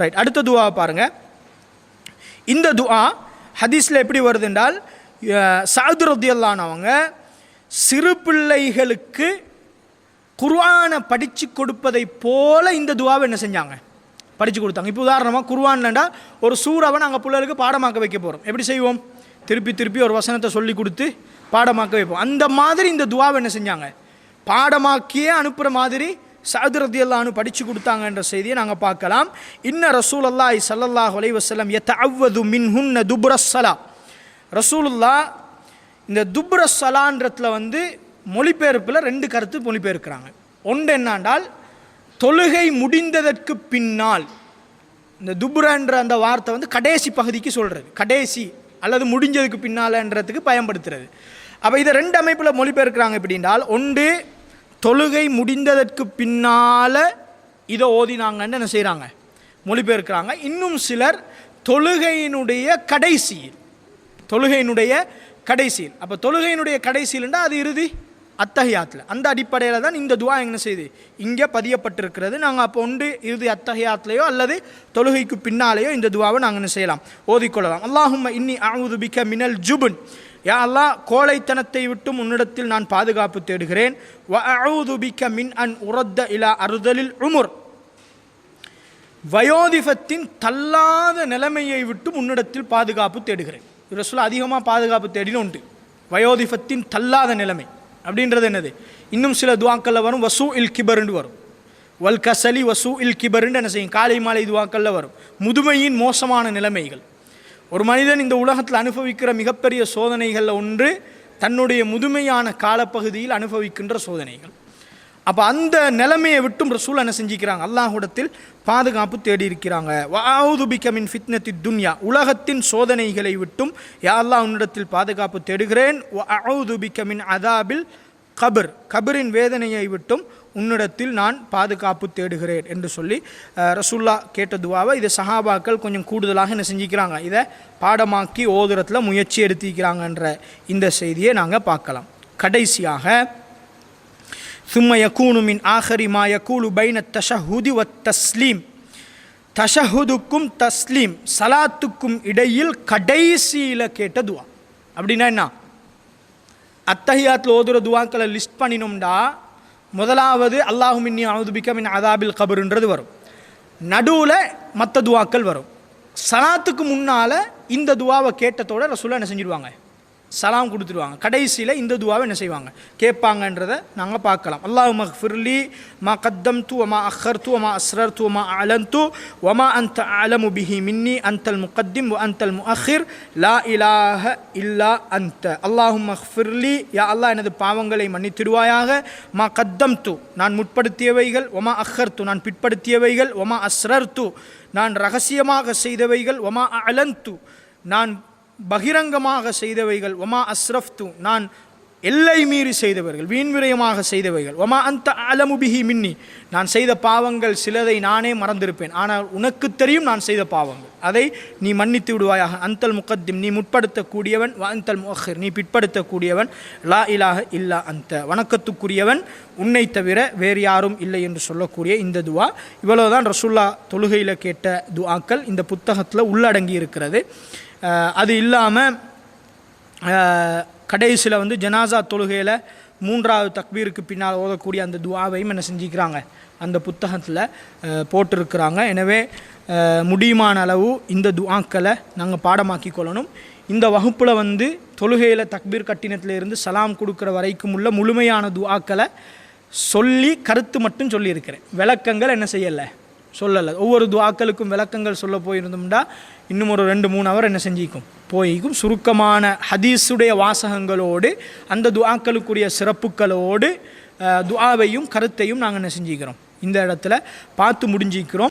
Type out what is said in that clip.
Right அடுத்த துவாவை பாருங்கள் இந்த துஆ ஹதீஸில் எப்படி வருது என்றால் சாது ரத்தியல்லானவங்க சிறு பிள்ளைகளுக்கு குர்வானை படித்து கொடுப்பதை போல இந்த துவாவை என்ன செஞ்சாங்க? படித்து கொடுத்தாங்க. இப்போ உதாரணமாக குர்வான்லண்டா ஒரு சூறாவை நாங்கள் பிள்ளைகளுக்கு பாடமாக்க வைக்க போகிறோம் எப்படி செய்வோம்? திருப்பி திருப்பி ஒரு வசனத்தை சொல்லி கொடுத்து பாடமாக்க வைப்போம். அந்த மாதிரி இந்த துவாவை என்ன செஞ்சாங்க? பாடமாக்கியே அனுப்புகிற மாதிரி சாது அல்லானு படித்து கொடுத்தாங்கன்ற செய்தியை நாங்கள் பார்க்கலாம். இன்ன ரசூல் அல்லாஹ் சல்லல்லாஹ் அலைஹி எத்த அவ்வது மின்ஹுன்ன துப்ரஸ்ஸலா ரசூலுல்லா இந்த துப்ரஸ்ஸலான்றத்தில் வந்து மொழிபெயர்ப்பில் ரெண்டு கருத்து மொழிபெயர்க்கிறாங்க. ஒன்று என்னாண்டால் தொழுகை முடிந்ததற்கு பின்னால் இந்த துப்ரன்ற அந்த வார்த்தை வந்து கடைசி பகுதிக்கு சொல்கிறது கடைசி அல்லது முடிஞ்சதுக்கு பின்னாலன்றதுக்கு பயன்படுத்துறது. அப்போ இதை ரெண்டு அமைப்பில் மொழிபெயர்க்கிறாங்க எப்படின்றால் ஒன்று தொழுகை முடிந்ததற்கு பின்னால் இதை ஓதினாங்கன்னு என்ன செய்கிறாங்க மொழிபெயர்க்கிறாங்க. இன்னும் சிலர் தொழுகையினுடைய கடைசியில் தொழுகையினுடைய கடைசியில். அப்போ தொழுகையினுடைய கடைசியில்ண்டா அது இறுதி அத்தகையாத்தில். அந்த அடிப்படையில் தான் இந்த துவா என்ன செய்யுது இங்கே பதியப்பட்டிருக்கிறது. நாங்கள் அப்போ ஒன்று இறுதி அத்தகையாத்திலேயோ அல்லது தொழுகைக்கு பின்னாலேயோ இந்த துவாவை நாங்கள் என்ன செய்யலாம்? ஓதிக்கொள்ளலாம். அல்லாஹும் இன்னி அவுது பிக்க மினல் ஜுபுன். யா அல்லா கோழைத்தனத்தை விட்டும் உன்னிடத்தில் நான் பாதுகாப்பு தேடுகிறேன். வ மின் அன் உரத்த இலா அறுதலில் உமுர். வயோதிபத்தின் தள்ளாத நிலைமையை விட்டு முன்னிடத்தில் பாதுகாப்பு தேடுகிறேன். இவர் சொல்ல அதிகமாக பாதுகாப்பு தேடின்னு உண்டு. வயோதிபத்தின் தள்ளாத நிலைமை. அப்படின்றது என்னது? இன்னும் சில துவாக்களில் வரும் வசூ இல் கிபர்னு வரும். வல் கசலி வசூ இல் கிபர்னு என்ன செய்யும்? காலை மாலை துவாக்களில் வரும். முதுமையின் மோசமான நிலைமைகள். ஒரு மனிதன் இந்த உலகத்தில் அனுபவிக்கிற மிகப்பெரிய சோதனைகளில் ஒன்று தன்னுடைய முதுமையான காலப்பகுதியில் அனுபவிக்கின்ற சோதனைகள். அப்போ அந்த நிலைமையை விட்டும் ரசூல் என்ன செஞ்சுக்கிறாங்க? அல்லாஹுடத்தில் பாதுகாப்பு தேடி இருக்கிறாங்க வாவுதுபிக்க மின் ஃபித்னத்தி துன்யா. உலகத்தின் சோதனைகளை விட்டும் யா அல்லாஹ் உன்னிடத்தில் பாதுகாப்பு தேடுகிறேன். வாவுதுபிக்க அதாபில் கபிர். கபரின் வேதனையை விட்டும் உன்னிடத்தில் நான் பாதுகாப்பு தேடுகிறேன் என்று சொல்லி ரசுல்லா கேட்டதுவாவை இதை சஹாபாக்கள் கொஞ்சம் கூடுதலாக என்ன செஞ்சுக்கிறாங்க? இதை பாடமாக்கி ஓதுரத்தில் முயற்சி எடுத்திக்கிறாங்கன்ற இந்த செய்தியை நாங்கள் பார்க்கலாம். கடைசியாக சும்ம யக்கூனுமின் ஆஹரி மாய யக்கூலு பைன தஷஹுதி வ தஸ்லீம். தஷஹுதுக்கும் தஸ்லீம் சலாத்துக்கும் இடையில் கடைசியில் கேட்டதுவா அப்படின்னா என்ன? அத்தஹியாத்தில் ஓதுற துவாக்களை லிஸ்ட் பண்ணினோம்டா முதலாவது அல்லாஹுமின்னி அவுதுபிக்க மின் அதாபில் கபருன்றது வரும். நடுவில் மற்ற துவாக்கள் வரும். சலாத்துக்கு முன்னால் இந்த துவாவை கேட்டதோட ரசூலா என்ன செஞ்சிடுவாங்க சலாம் கொடுத்துருவாங்க. கடைசியில் இந்த துவாவை என்ன செய்வாங்க? கேட்பாங்கன்றதை நாங்கள் பார்க்கலாம். அல்லாஹ் மஹ்ஃபிர்லி மா கத்தம் து வமா அஹர் து வமா அஸ்ரர் து வமா அலன் து ஒமா அந்த அலமு பிஹி மின்னி அந்தல் முகத்திம் அந்தல் அந்தல் முஅஹிர் லா இலாஹ இல்லா அந்த அல்லாஹு மஹ்ஃபிர்லி யா அல்லாஹ் எனது பாவங்களை மன்னித்திடுவாயாக. மா கத்தம் து நான் முற்படுத்தியவைகள் ஒமா அஹர் து நான் பிற்படுத்தியவைகள் ஒமா அஸ்ரர் து நான் ரகசியமாக செய்தவைகள் ஒமா அலந்து நான் பகிரங்கமாக செய்தவைகள். ஒமா அஸ்ரஃப்து நான் எல்லை மீறி செய்தவர்கள் வீண்விரயமாக செய்தவைகள். ஒமா அந்த அலமுபிஹி மின்னி நான் செய்த பாவங்கள் சிலதை நானே மறந்திருப்பேன். ஆனால் உனக்கு தெரியும் நான் செய்த பாவங்கள். அதை நீ மன்னித்து விடுவாயாக. அந்தல் முகத்திம் நீ முற்படுத்தக்கூடியவன். வ அந்தல் நீ பிற்படுத்தக்கூடியவன். லா இலாக இல்லா அந்த வணக்கத்துக்குரியவன் உன்னை தவிர வேறு யாரும் இல்லை என்று சொல்லக்கூடிய இந்த துவா. இவ்வளவுதான் ரசுல்லா தொழுகையில் கேட்ட துவாக்கள். இந்த புத்தகத்தில் உள்ளடங்கி இருக்கிறது அது இல்லாமல் கடைசியில் வந்து ஜனாசா தொழுகையில் மூன்றாவது தக்பீருக்கு பின்னால் ஓதக்கூடிய அந்த துவாவையும் என்ன செஞ்சுக்கிறாங்க? அந்த புத்தகத்தில் போட்டிருக்கிறாங்க. எனவே முடியுமான அளவு இந்த துவாக்களை நாங்கள் பாடமாக்கி கொள்ளணும். இந்த வகுப்பில் வந்து தொழுகையில் தக்பீர் கட்டினத்துல இருந்து சலாம் கொடுக்குற வரைக்கும் உள்ள முழுமையான துவாக்களை சொல்லி கருத்து மட்டும் சொல்லியிருக்கிறேன். விளக்கங்கள் என்ன செய்யலை? சொல்லலை. ஒவ்வொரு துவாக்களுக்கும் விளக்கங்கள் சொல்ல போயிருந்தோம்னா இன்னும் ஒரு ரெண்டு மூணு அவர் என்ன செஞ்சிக்கும்? போய்க்கும். சுருக்கமான ஹதீஸுடைய வாசகங்களோடு அந்த துவாக்களுக்குரிய சிறப்புகளோடு துவாவையும் கருத்தையும் நாங்கள் என்ன செஞ்சுக்கிறோம்? இந்த இடத்துல பார்த்து முடிஞ்சிக்கிறோம்.